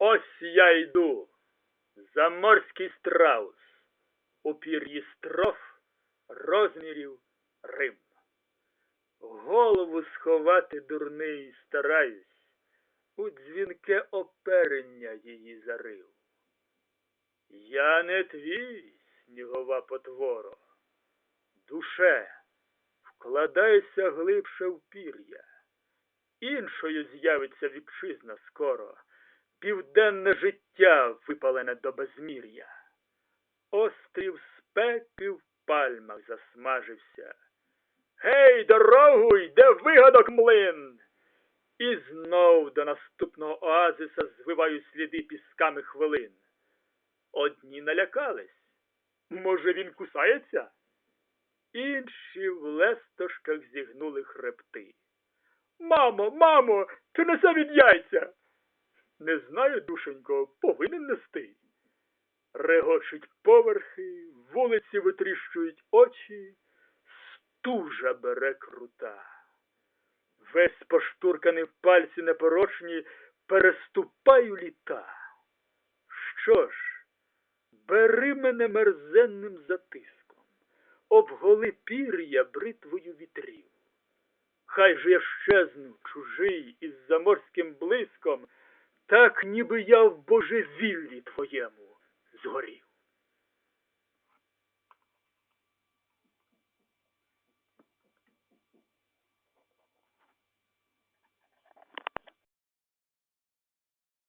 Ось я йду, заморський страус, у пір'ї строф, розмірів Рим. Голову сховати дурний стараюсь, у дзвінке оперення її зарив. Я не твій, снігова потворо, душе, вкладайся глибше в пір'я. Іншою з'явиться вітчизна скоро, південне життя випалене до безмір'я. Острів спеки в пальмах засмажився. Гей, дорогу, йде вигадок млин. І знов до наступного оазиса звиваю сліди пісками хвилин. Одні налякались. Може, він кусається? Інші в лестошках зігнули хребти. Мамо, мамо, чи несе від яйця? Не знаю, душенько, повинен нести. Регочуть поверхи, вулиці витріщують очі, стужа бере крута. Весь поштурканий в пальці непорочні, переступаю літа. Що ж, бери мене мерзенним затиском, обголи пір'я бритвою вітрів. Хай же я щезну, чужий, із заморським блиском, так ніби я в божевіллі твоєму згорів.